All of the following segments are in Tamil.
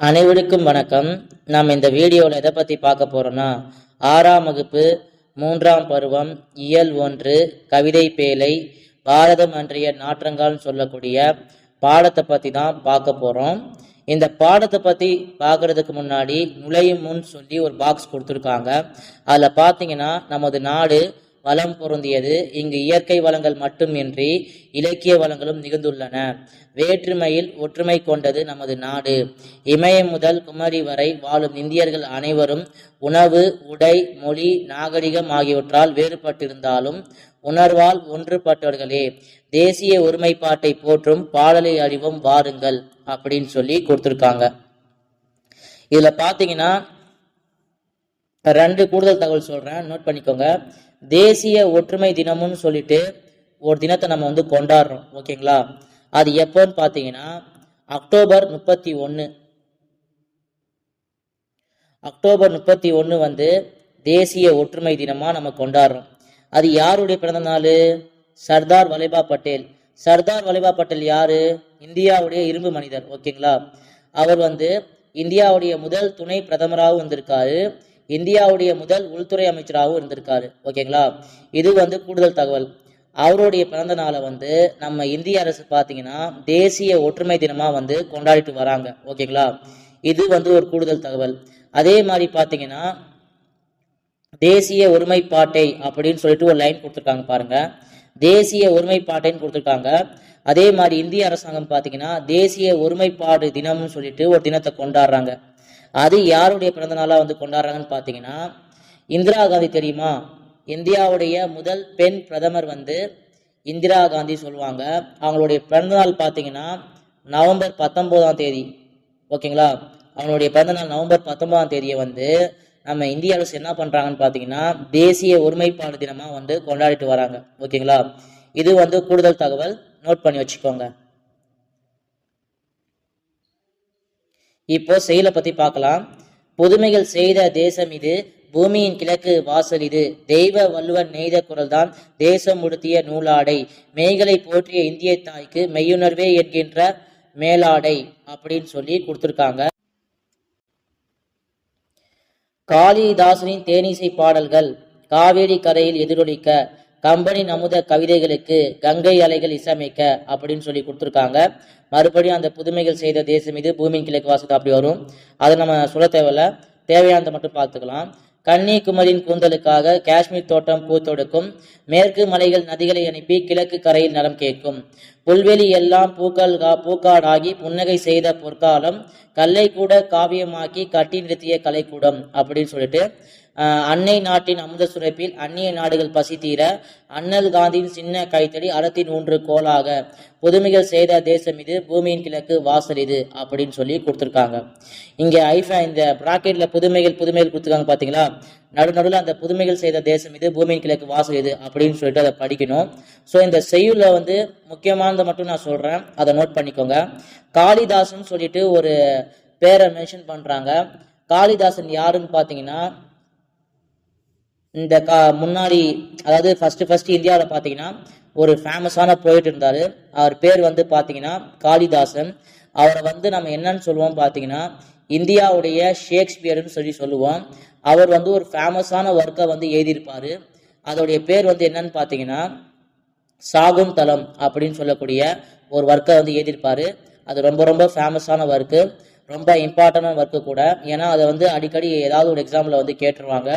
அனைவருக்கும் வணக்கம். நாம் இந்த வீடியோவில் எதை பற்றி பார்க்க போகிறோன்னா ஆறாம் வகுப்பு மூன்றாம் பருவம் இயல் ஒன்று கவிதை பேழை பாரதம் அன்றைய நாற்றங்கால்னு சொல்லக்கூடிய பாடத்தை பற்றி தான் பார்க்க போகிறோம் இந்த பாடத்தை பற்றி பார்க்கறதுக்கு முன்னாடி நுழையும் முன் சொல்லி ஒரு பாக்ஸ் கொடுத்துருக்காங்க. அதில் பார்த்தீங்கன்னா நமது நாடு வளம் பொருந்தியது. இங்கு இயற்கை வளங்கள் மட்டுமின்றி இலக்கிய வளங்களும் மிகுந்துள்ளன வேற்றுமையில் ஒற்றுமை கொண்டது நமது நாடு. இமயம் முதல் குமரி வரை வாழும் இந்தியர்கள் அனைவரும் உணவு உடை மொழி நாகரிகம் ஆகியவற்றால் வேறுபட்டிருந்தாலும் உணர்வால் ஒன்றுபட்டவர்களே. தேசிய ஒருமைப்பாட்டை போற்றும் பாடலை அறிவும் வாருங்கள் அப்படின்னு சொல்லி கொடுத்துருக்காங்க. இதுல பாத்தீங்கன்னா ரெண்டு கூடுதல் தகவல் சொல்றேன். நோட் பண்ணிக்கோங்க. தேசிய ஒற்றுமை தினம்னு சொல்லிட்டு ஒரு தினத்தை நம்ம வந்து கொண்டாடுறோம். ஓகேங்களா? அது எப்போன்னு பார்த்தீங்கன்னா அக்டோபர் முப்பத்தி ஒன்று அக்டோபர் முப்பத்தி ஒன்று வந்து தேசிய ஒற்றுமை தினமாக நம்ம கொண்டாடுறோம். அது யாருடைய பிறந்த நாள்? சர்தார் வல்லபாய் பட்டேல். சர்தார் வலைபா பட்டேல் யாரு? இந்தியாவுடைய இரும்பு மனிதர். ஓகேங்களா? அவர் வந்து இந்தியாவுடைய முதல் துணை பிரதமராகவும் வந்திருக்காரு. இந்தியாவுடைய முதல் உள்துறை அமைச்சராகவும் இருந்திருக்காரு. ஓகேங்களா? இது வந்து கூடுதல் தகவல். அவருடைய பிறந்த நாளை வந்து நம்ம இந்திய அரசு பார்த்தீங்கன்னா தேசிய ஒற்றுமை தினமாக வந்து கொண்டாடிட்டு வராங்க. ஓகேங்களா? இது வந்து ஒரு கூடுதல் தகவல். அதே மாதிரி பார்த்தீங்கன்னா தேசிய ஒருமைப்பாட்டை அப்படின்னு சொல்லிட்டு ஒரு லைன் கொடுத்துருக்காங்க பாருங்க. தேசிய ஒருமைப்பாட்டைன்னு கொடுத்துருக்காங்க. அதே மாதிரி இந்திய அரசாங்கம் பார்த்தீங்கன்னா தேசிய ஒருமைப்பாடு தினம்னு சொல்லிட்டு ஒரு தினத்தை கொண்டாடுறாங்க. அது யாருடைய பிறந்த நாளாக வந்து கொண்டாடுறாங்கன்னு பார்த்தீங்கன்னா இந்திரா காந்தி தெரியுமா? இந்தியாவுடைய முதல் பெண் பிரதமர் வந்து இந்திரா காந்தி சொல்லுவாங்க. அவங்களுடைய பிறந்தநாள் பார்த்தீங்கன்னா நவம்பர் பத்தொம்போதாம் தேதி. ஓகேங்களா? அவங்களுடைய பிறந்தநாள் நவம்பர் பத்தொன்பதாம் தேதியை வந்து நம்ம இந்திய அரசு என்ன பண்ணுறாங்கன்னு பார்த்தீங்கன்னா தேசிய ஒருமைப்பாடு தினமாக வந்து கொண்டாடிட்டு வராங்க. ஓகேங்களா? இது வந்து கூடுதல் தகவல் நோட் பண்ணி வச்சுக்கோங்க. இப்போ செயலை பத்தி பார்க்கலாம். புதுமைகள் செய்த தேசம் இது பூமியின் கிழக்கு வாசல் இது. தெய்வ வள்ளுவன் நெய்த குரல்தான் தேசம் உடுத்திய நூலாடை. மெய்களை போற்றிய இந்திய தாய்க்கு மெய்யுணர்வே என்கின்ற மேலாடை அப்படின்னு சொல்லி கொடுத்துருக்காங்க. காளிதாசனின் தேனிசை பாடல்கள் காவேரி கரையில் எதிரொலிக்க கம்பனின் அமுத கவிதைகளுக்கு கங்கை அலைகள் இசையமைக்க அப்படின்னு சொல்லி கொடுத்துருக்காங்க. மறுபடியும் அந்த புதுமைகள் செய்த தேசம் இது பூமியின் கிழக்கு வாசல் அப்படி வரும். அதை நம்ம சொல்ல தேவையில்ல. தேவையானதை மட்டும் பார்த்துக்கலாம். கன்னிகுமரியின் கூந்தலுக்காக காஷ்மீர் தோட்டம் பூத்தொடுக்கும் மேற்கு மலைகள் நதிகளை அனுப்பி கிழக்கு கரையில் நலம் கேட்கும். புல்வெளி எல்லாம் பூக்கள் கா பூக்காடாகி புன்னகை செய்த பொற்காலம் கல்லை கூட காவியமாக்கி கட்டி நிறுத்திய கலைக்கூடம் அப்படின்னு சொல்லிட்டு அன்னை நாட்டின் அமுத சுரப்பில் அந்நிய நாடுகள் பசி தீர அண்ணல் காந்தியின் சின்ன கைத்தடி அறத்தின் ஊன்று கோலாக. புதுமைகள் செய்த தேசம் இது பூமியின் கிழக்கு வாசல் இது அப்படின்னு சொல்லி கொடுத்துருக்காங்க. இங்கே ஐஃபா இந்த ப்ராக்கெட்ல புதுமைகள் புதுமைகள் கொடுத்துருக்காங்க பார்த்தீங்களா நடு நடுவில் அந்த புதுமைகள் செய்த தேசம் இது பூமியின் கிழக்கு வாசல் இது அப்படின்னு சொல்லிட்டு அதை படிக்கணும். ஸோ இந்த செய்யுள்ள வந்து முக்கியமானதை மட்டும் நான் சொல்கிறேன் அதை நோட் பண்ணிக்கோங்க. காளிதாசன் சொல்லிட்டு ஒரு பேரை மென்ஷன் பண்ணுறாங்க காளிதாசன் யாருன்னு பார்த்தீங்கன்னா இந்த கா முன்னாடி அதாவது ஃபர்ஸ்ட் ஃபர்ஸ்ட் இந்தியாவில் பார்த்தீங்கன்னா ஒரு ஃபேமஸான போயிட்டு இருந்தார். அவர் பேர் வந்து பார்த்தீங்கன்னா காளிதாசன். அவரை வந்து நம்ம என்னன்னு சொல்லுவோம் பார்த்தீங்கன்னா இந்தியாவுடைய ஷேக்ஸ்பியர்னு சொல்லி சொல்லுவோம். அவர் வந்து ஒரு ஃபேமஸான ஒர்க்கை வந்து எழுதியிருப்பார். அதோடைய பேர் வந்து என்னன்னு பார்த்தீங்கன்னா சாகும் தலம் அப்படின்னு சொல்லக்கூடிய ஒரு ஒர்க்கை வந்து எழுதியிருப்பார். அது ரொம்ப ரொம்ப ஃபேமஸான ஒர்க்கு ரொம்ப இம்பார்ட்டண்டான ஒர்க்கு கூட. ஏன்னா அதை வந்து அடிக்கடி ஏதாவது ஒரு எக்ஸாமில் வந்து கேட்டுருவாங்க.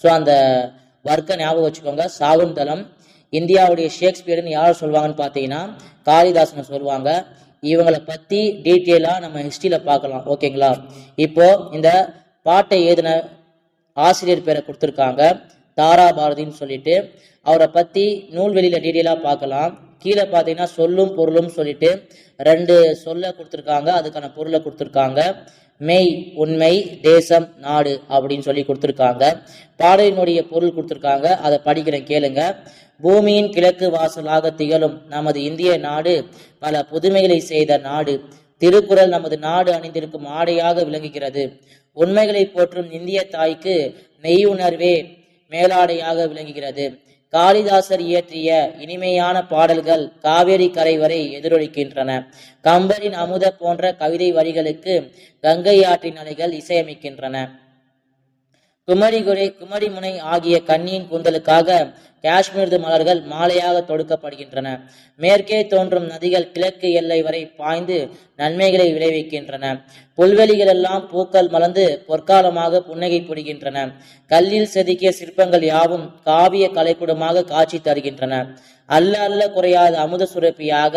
ஸோ அந்த வர்க்கை ஞாபகம் வச்சுக்கோங்க. சாகுந்தலம் இந்தியாவுடைய ஷேக்ஸ்பியர்னு யார் சொல்லுவாங்கன்னு பார்த்தீங்கன்னா காளிதாசனை சொல்லுவாங்க இவங்களை பற்றி டீட்டெயிலாக நம்ம ஹிஸ்ட்ரியில் பார்க்கலாம். ஓகேங்களா? இப்போ இந்த பாட்டை எழுதின ஆசிரியர் பேரை கொடுத்துருக்காங்க. தாரா பாரதின்னு சொல்லிட்டு. அவரை பற்றி நூல் வெளியில் டீட்டெயிலாக பார்க்கலாம். கீழே பார்த்தீங்கன்னா சொல்லும் பொருளும் சொல்லிட்டு ரெண்டு சொல்ல கொடுத்துருக்காங்க. அதுக்கான பொருளை கொடுத்துருக்காங்க. மெய் உண்மை தேசம் நாடு அப்படின்னு சொல்லி கொடுத்துருக்காங்க. பாடலினுடைய பொருள் கொடுத்துருக்காங்க. அதை படிக்கிறேன் கேளுங்க. பூமியின் கிழக்கு வாசலாக திகழும் நமது இந்திய நாடு பல புதுமைகளை செய்த நாடு. திருக்குறள் நமது நாடு அணிந்திருக்கும் ஆடையாக விளங்குகிறது. உண்மைகளை போற்றும் இந்திய தாய்க்கு மெய் உணர்வே மேலாடையாக விளங்குகிறது. காளிதாசர் இயற்றிய இனிமையான பாடல்கள் காவேரி கரை வரை எதிரொலிக்கின்றன. கம்பரின் அமுத போன்ற கவிதை வரிகளுக்கு கங்கை ஆற்றின் அலைகள் இசையமைக்கின்றன. குமரிகுடை குமரிமுனை ஆகிய கண்ணியின் கூந்தலுக்காக காஷ்மீரது மலர்கள் மாலையாக தொடுக்கப்படுகின்றன. மேற்கே தோன்றும் நதிகள் கிழக்கு எல்லை வரை பாய்ந்து நன்மைகளை விளைவிக்கின்றன. புல்வெளிகளெல்லாம் பூக்கள் மலர்ந்து பொற்காலமாக புன்னகை புரிகின்றன. கல்லில் செதுக்கிய சிற்பங்கள் யாவும் காவிய கலைக்கூடமாக காட்சி தருகின்றன. அல்ல அல்ல குறையாத அமுத சுரப்பியாக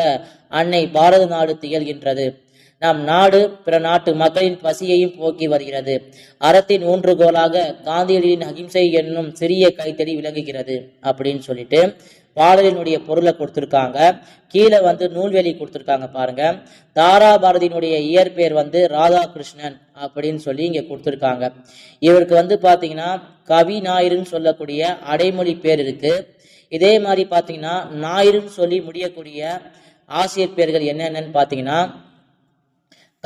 அன்னை பாரத நாடு திகழ்கின்றது. நம் நாடு பிற நாட்டு மக்களின் பசியையும் போக்கி வருகிறது. அறத்தின் ஊன்றுகோலாக காந்தியடியின் அகிம்சை என்னும் சிறிய கைத்தடி விளங்குகிறது அப்படின்னு சொல்லிட்டு பாடலினுடைய பொருளை கொடுத்துருக்காங்க. கீழே வந்து நூல்வெளி கொடுத்துருக்காங்க பாருங்க. தாராபாரதியினுடைய இயற்பெயர் வந்து ராதாகிருஷ்ணன் அப்படின்னு சொல்லி இங்கே கொடுத்துருக்காங்க. இவருக்கு வந்து பார்த்தீங்கன்னா கவி ஞாயிறுன்னு சொல்லக்கூடிய அடைமொழி பேர் இருக்கு. இதே மாதிரி பார்த்தீங்கன்னா ஞாயிறுன்னு சொல்லி முடியக்கூடிய ஆசிரியர் பேர்கள் என்னென்னன்னு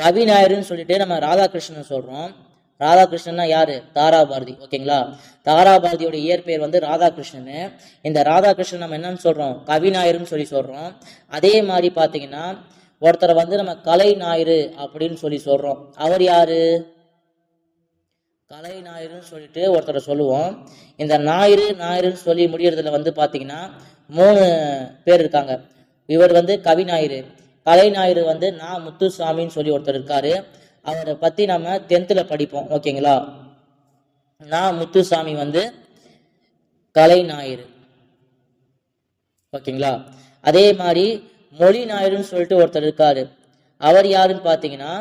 கவி நாயருன்னு சொல்லிட்டு நம்ம ராதாகிருஷ்ணன் சொல்றோம். ராதாகிருஷ்ணன்னா யாரு? தாராபாரதி. ஓகேங்களா? தாராபாரதியோட இயற்பெயர் வந்து ராதாகிருஷ்ணன். இந்த ராதாகிருஷ்ணன் நம்ம என்னன்னு சொல்றோம்? கவிநாயர்னு சொல்லி சொல்றோம். அதே மாதிரி பாத்தீங்கன்னா ஒருத்தரை வந்து நம்ம கலை ஞாயிறு அப்படின்னு சொல்லி சொல்றோம். அவர் யாரு? கலை ஞாயிறுன்னு சொல்லிட்டு ஒருத்தரை சொல்லுவோம். இந்த ஞாயிறு ஞாயிறுன்னு சொல்லி முடியறதுல வந்து பாத்தீங்கன்னா மூணு பேர் இருக்காங்க. இவர் வந்து கவி ஞாயிறு கலை ஞாயிறு வந்து நான் முத்துசாமின்னு சொல்லி ஒருத்தர் இருக்காரு. அவரை பத்தி நம்ம டென்த்தில் படிப்போம். ஓகேங்களா நான் முத்துசாமி வந்து கலை ஞாயிறு. ஓகேங்களா அதே மாதிரி மொழி ஞாயிறுன்னு சொல்லிட்டு ஒருத்தர் இருக்காரு. அவர் யாருன்னு பார்த்தீங்கன்னா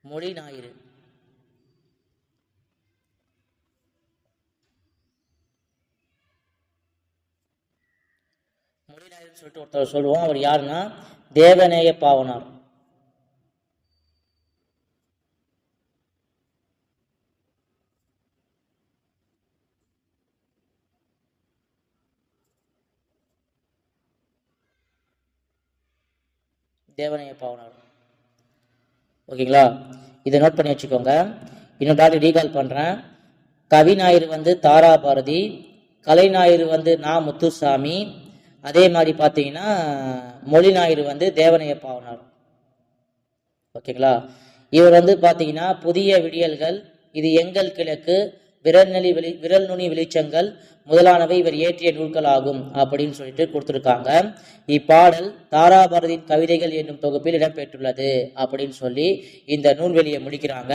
மொழி ஞாயிறு. மொழி சொல்லிட்டு ஒருத்தர் சொல்லுவோம் அவர் யாருன்னா? தேவநேய பாவனார். தேவனைய பாவனார். ஓகேங்களா? இதை நோட் பண்ணி வச்சுக்கோங்க. இன்னொரு டாக்டர் ரீகால் பண்ணுறேன் கவி ஞாயிறு வந்து தாரா பாரதி கலை ஞாயிறு வந்து நா முத்துசாமி அதே மாதிரி பார்த்தீங்கன்னா மொழி ஞாயிறு வந்து தேவனைய பாவனார் ஓகேங்களா? இவர் வந்து பார்த்தீங்கன்னா புதிய விடியல்கள் இது எங்கள் கிழக்கு விரல் நெளி வெளி விரல் நுனி வெளிச்சங்கள் முதலானவை இவர் இயற்றிய நூல்கள் ஆகும் அப்படின்னு சொல்லிட்டு கொடுத்துருக்காங்க. இப்பாடல் தாராபாரதியின் கவிதைகள் என்னும் தொகுப்பில் இடம்பெற்றுள்ளது அப்படின்னு சொல்லி இந்த நூல்வெளியை முடிக்கிறாங்க.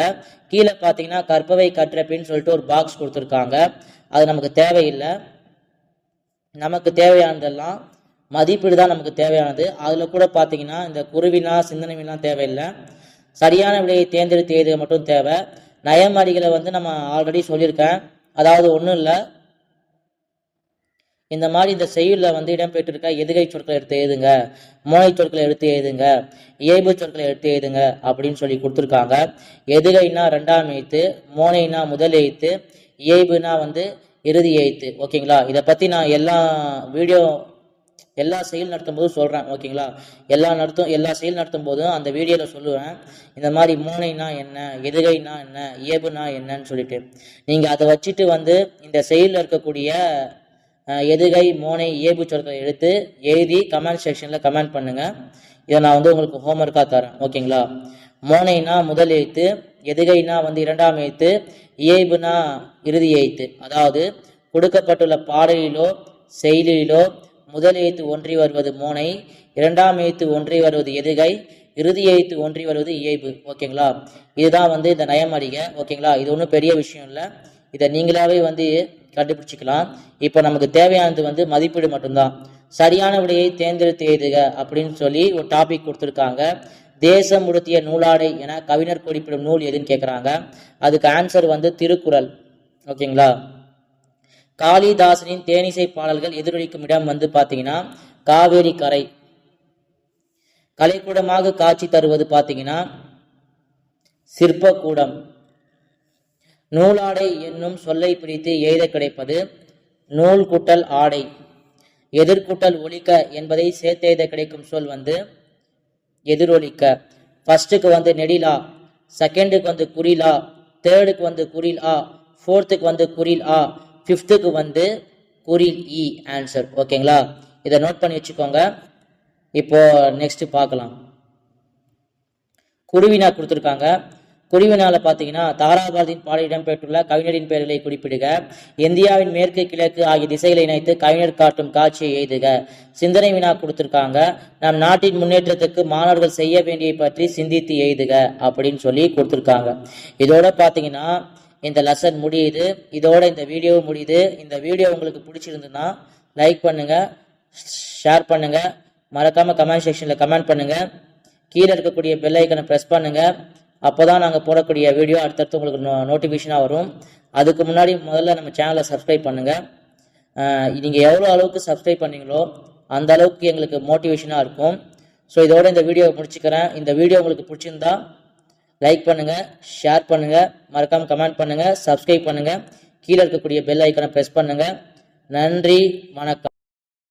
கீழே பார்த்தீங்கன்னா கற்பவை கற்றப்பின்னு சொல்லிட்டு ஒரு பாக்ஸ் கொடுத்துருக்காங்க. அது நமக்கு தேவையில்லை. நமக்கு தேவையானதெல்லாம் மதிப்பீடு தான் நமக்கு தேவையானது. அதில் கூட பார்த்தீங்கன்னா இந்த குருவினா சிந்தனை வினா தேவையில்லை. சரியான விடையை தேர்ந்தெடுத்து எழுதுக மட்டும் தேவை. நயமறிகளை வந்து நம்ம ஆல்ரெடி சொல்லியிருக்கேன். அதாவது ஒன்றும் இல்லை. இந்த மாதிரி இந்த செய்யுளில் வந்து இடம்பெற்றிருக்க எதுகை சொற்களை எடுத்து எழுதுங்க. மோனை சொற்களை எடுத்து எழுதுங்க. இயல்பு சொற்களை எடுத்து எழுதுங்க அப்படின்னு சொல்லி கொடுத்துருக்காங்க. எதுகைனா ரெண்டாம் எழுத்து மோனைனா முதல் எழுத்து இயல்புனா வந்து இறுதி எய்த்து ஓகேங்களா? இதை பற்றி நான் எல்லா வீடியோ எல்லா செயல் நடத்தும் போதும் சொல்கிறேன் ஓகேங்களா? எல்லா நடத்தும் எல்லா செயல் நடத்தும் போதும் அந்த வீடியோவில் சொல்லுவேன். இந்த மாதிரி மூனைனா என்ன எதுகைனா என்ன இயல்புனா என்னன்னு சொல்லிட்டு. நீங்கள் அதை வச்சுட்டு வந்து இந்த செயலில் இருக்கக்கூடிய எதுகை மோனை இயல்பு சொற்களை எடுத்து எழுதி கமெண்ட் செக்ஷனில் கமெண்ட் பண்ணுங்கள் இதை நான் வந்து உங்களுக்கு ஹோம்ஒர்க்காக தரேன் ஓகேங்களா? மோனைனா முதல் எழுத்து எதுகைனா வந்து இரண்டாம் எழுத்து இயைபுனா இறுதி எழுத்து. அதாவது கொடுக்கப்பட்டுள்ள பாடலிலோ செயலிலோ முதல் எழுத்து ஒன்றி வருவது மோனை இரண்டாம் எழுத்து ஒன்றி வருவது எதுகை இறுதி எழுத்து ஒன்றி வருவது இயைபு. ஓகேங்களா? இதுதான் வந்து இந்த நயமறிக ஓகேங்களா? இது ஒன்றும் பெரிய விஷயம் இல்லை. இதை நீங்களாவே வந்து கண்டுபிடிச்சிக்கலாம். இப்போ நமக்கு தேவையானது வந்து மதிப்பீடு மட்டும்தான். சரியான விடையை தேர்ந்தெடுத்து எழுதுக அப்படின்னு சொல்லி ஒரு டாபிக் கொடுத்துருக்காங்க. தேசம் உடுத்திய நூலாடை என கவிஞர் குறிப்பிடும் நூல் எதுன்னு கேட்குறாங்க அதுக்கு ஆன்சர் வந்து திருக்குறள். ஓகேங்களா? காளிதாசனின் தேனிசை பாடல்கள் எதிரொலிக்கும் இடம் வந்து பார்த்தீங்கன்னா காவேரி கரை. கலைக்கூடமாக காட்சி தருவது பார்த்தீங்கன்னா சிற்பக்கூடம். நூலாடை என்னும் சொல்லை பிடித்து எழுத கிடைப்பது நூல் குட்டல் ஆடை. எதிர்கூட்டல் ஒலிக்க என்பதை சேர்த்து கிடைக்கும் சொல் வந்து எதிரொலிக்க. ஃபஸ்ட்டுக்கு வந்து நெடிலா செகண்டுக்கு வந்து குறிலா தேர்டுக்கு வந்து குறில் ஆ ஃபோர்த்துக்கு வந்து குறில் ஆ ஃபிஃப்த்துக்கு வந்து குறில் இ ஆன்சர் ஓகேங்களா இதை நோட் பண்ணி வச்சுக்கோங்க. இப்போ நெக்ஸ்ட் பார்க்கலாம். குருவினா கொடுத்துருக்காங்க. குருவினால பார்த்தீங்கன்னா தாராபாதின் பாடல் இடம்பெற்றுள்ள கவிஞரின் பெயர்களை குறிப்பிடுக. இந்தியாவின் மேற்கு கிழக்கு ஆகிய திசைகளை இணைத்து கவிஞர் காட்டும் காட்சியை எய்துக. சிந்தனை வினா கொடுத்துருக்காங்க. நம் நாட்டின் முன்னேற்றத்துக்கு மாணவர்கள் செய்ய வேண்டிய பற்றி சிந்தித்து எய்துக அப்படின்னு சொல்லி கொடுத்துருக்காங்க. இதோட பார்த்தீங்கன்னா இந்த லெசன் முடியுது. இதோட இந்த வீடியோ முடியுது. இந்த வீடியோ உங்களுக்கு பிடிச்சிருந்துன்னா லைக் பண்ணுங்க. ஷேர் பண்ணுங்க. மறக்காம கமெண்ட் செக்ஷன்ல கமெண்ட் பண்ணுங்க. கீழே இருக்கக்கூடிய பெல் ஐக்கனை ப்ரெஸ் அப்போ தான் நாங்கள் போடக்கூடிய வீடியோ அடுத்தடுத்து உங்களுக்கு நோ நோட்டிஃபிகேஷனாக வரும். அதுக்கு முன்னாடி முதல்ல நம்ம சேனலை சப்ஸ்கிரைப் பண்ணுங்கள் நீங்கள் எவ்வளோ அளவுக்கு சப்ஸ்கிரைப் பண்ணீங்களோ அந்த அளவுக்கு எங்களுக்கு மோட்டிவேஷனாக இருக்கும். ஸோ இதோட இந்த வீடியோவை முடிச்சுக்கிறேன். இந்த வீடியோ உங்களுக்கு பிடிச்சிருந்தா லைக் பண்ணுங்கள் ஷேர் பண்ணுங்கள் மறக்காமல் கமெண்ட் பண்ணுங்கள் சப்ஸ்கிரைப் பண்ணுங்கள் கீழே இருக்கக்கூடிய பெல் ஐக்கனை ப்ரெஸ் பண்ணுங்கள் நன்றி வணக்கம்.